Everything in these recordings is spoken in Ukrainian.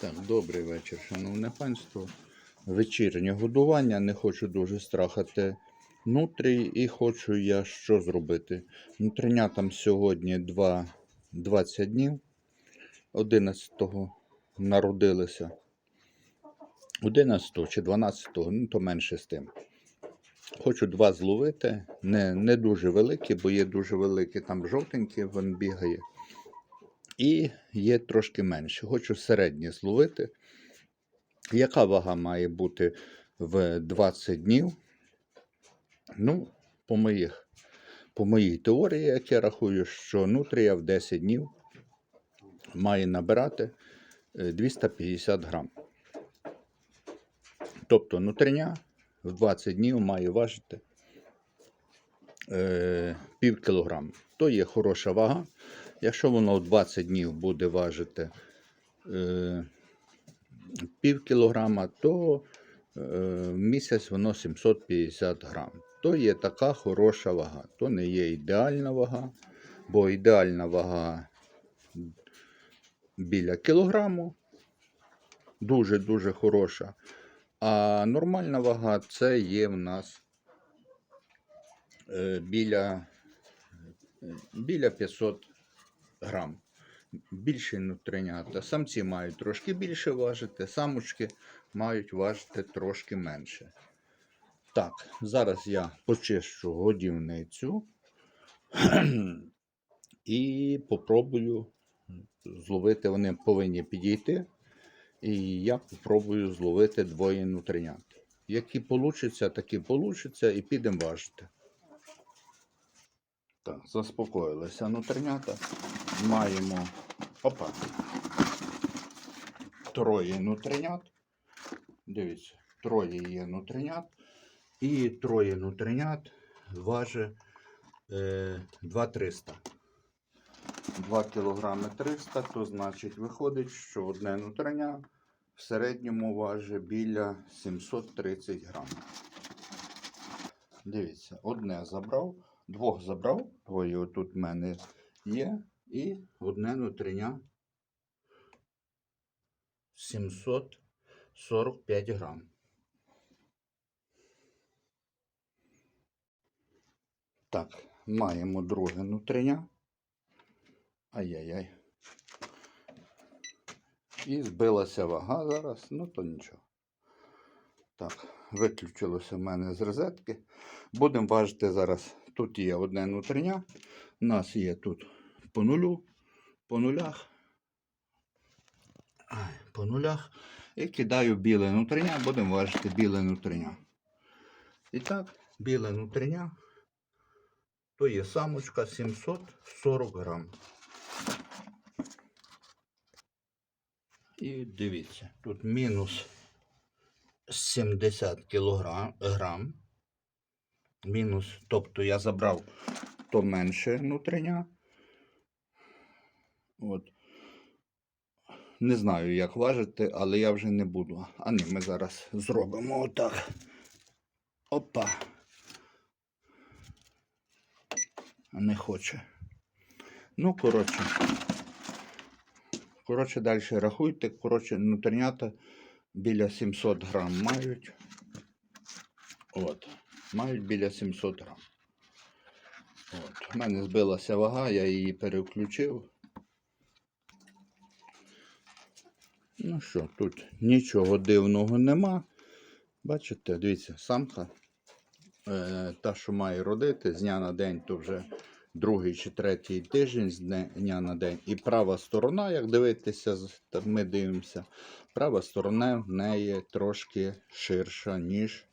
Так, добрий вечір, шановне панство. Вечірнє годування. Не хочу дуже страхати нутрій і хочу я що зробити. Нутринятам сьогодні 2, 20 днів. 11-го народилися. 11 чи 12-го, ну то менше з тим. Хочу два зловити, не, не дуже великі, бо є дуже великі, там жовтенькі, він бігає. І є трошки менше. Хочу середнє зловити. Яка вага має бути в 20 днів? Ну, по моїх, по моїй теорії, як я рахую, що нутрія в 10 днів має набирати е, 250 грам. Тобто нутриня в 20 днів має важити е, пів кілограма. То є хороша вага. Якщо воно в 20 днів буде важити е, пів кілограма, то е, місяць воно 750 грам. То є така хороша вага. То не є ідеальна вага, бо ідеальна вага біля кілограму. Дуже-дуже хороша. А нормальна вага це є в нас е, біля, е, біля 500 грам. Більше нутринята. Самці мають трошки більше важити, самочки мають важити трошки менше. Так, зараз я почищу годівницю і попробую зловити. Вони повинні підійти. І я попробую зловити двоє нутринят. Які получаться, такі получаться, і підемо важити. Так, заспокоїлися нутринята. Маємо опа. Троє нутринят. Дивіться, троє є нутринят. І троє нутринят важить е, 2300. 2 кг 300, то значить виходить, що одне нутриня в середньому важить біля 730 грам. Дивіться, одне забрав, двох забрав, двоє отут в мене є, і одне нутриня 745 грам. Так, маємо друге нутриня. Ай-яй-яй. І збилася вага зараз, ну то нічого. Так, виключилося в мене з розетки. Будемо важити зараз. Тут є одне нутриня. У нас є тут по нулю, по нулях. По нулях. І кидаю біле нутриня, будемо важити біле нутриня. І так, біле нутриня. То є самочка 740 грам. І дивіться, тут мінус 70 кілограм, грам. Мінус, тобто я забрав то менше нутриня. От. Не знаю, як важити, але я вже не буду. А ні, ми зараз зробимо отак. Опа. Не хоче. Ну, коротше. Коротше, далі рахуйте. Коротше, нутринята біля 700 грам мають. От. Мають біля 700 грам. От. У мене збилася вага, я її переключив. Ну що, тут нічого дивного нема. Бачите, дивіться, самка. Е, та, що має родити з дня на день, то вже другий чи третій тиждень з дня на день. І права сторона, як дивитися, ми дивимося, права сторона в неї трошки ширша, ніж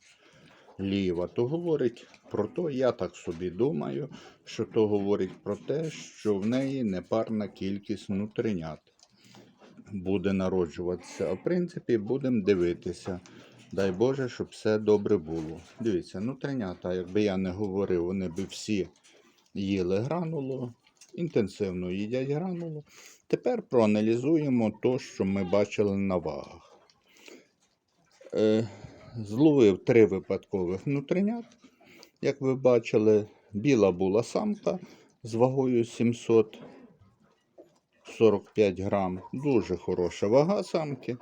ліва. То говорить про те, я так собі думаю, що то говорить про те, що в неї непарна кількість нутринят буде народжуватися. А в принципі, будемо дивитися. Дай Боже, щоб все добре було. Дивіться, нутринята, якби я не говорив, вони би всі їли гранулу, інтенсивно їдять гранулу. Тепер проаналізуємо те, що ми бачили на вагах. Зловив три випадкових нутринят. Як ви бачили, біла була самка з вагою 700 45 грам. Дуже хороша вага самки.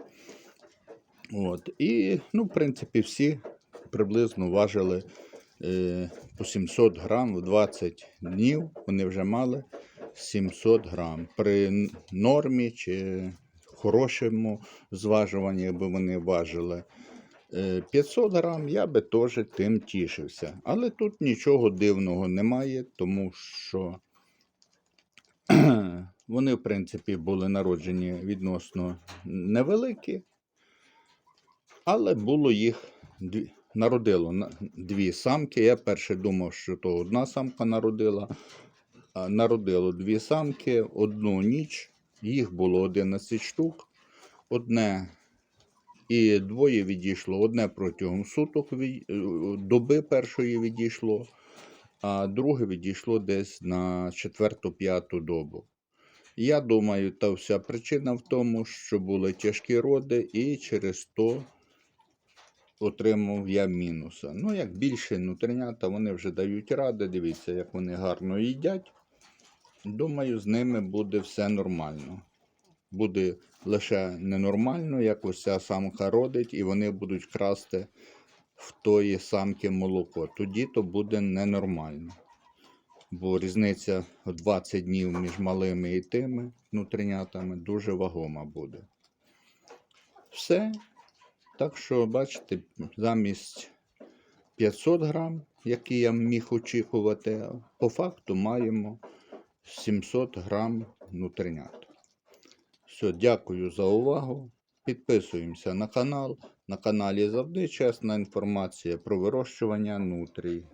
От. І, ну, в принципі, всі приблизно важили е, по 700 грам в 20 днів. Вони вже мали 700 грам. При нормі чи хорошому зважуванні, якби вони важили 500 грам, я би теж тим тішився. Але тут нічого дивного немає, тому що вони, в принципі, були народжені відносно невеликі, але було їх народило дві самки. Я перше думав, що то одна самка народила. Народило дві самки, одну ніч. Їх було 11 штук. Одне і двоє відійшло. Одне протягом суток від- е, доби першої відійшло, а друге відійшло десь на четверту-п'яту добу. Я думаю, та вся причина в тому, що були тяжкі роди, і через то отримав я мінуса. Ну, як більше нутринята, вони вже дають ради. Дивіться, як вони гарно їдять. Думаю, з ними буде все нормально. Буде лише ненормально, як ось ця самка родить, і вони будуть красти в тої самки молоко. Тоді то буде ненормально. Бо різниця в 20 днів між малими і тими нутринятами дуже вагома буде. Все. Так що, бачите, замість 500 грам, які я міг очікувати, по факту маємо 700 грам нутринят. Все, дякую за увагу. Підписуємося на канал. На каналі завжди чесна інформація про вирощування нутрій.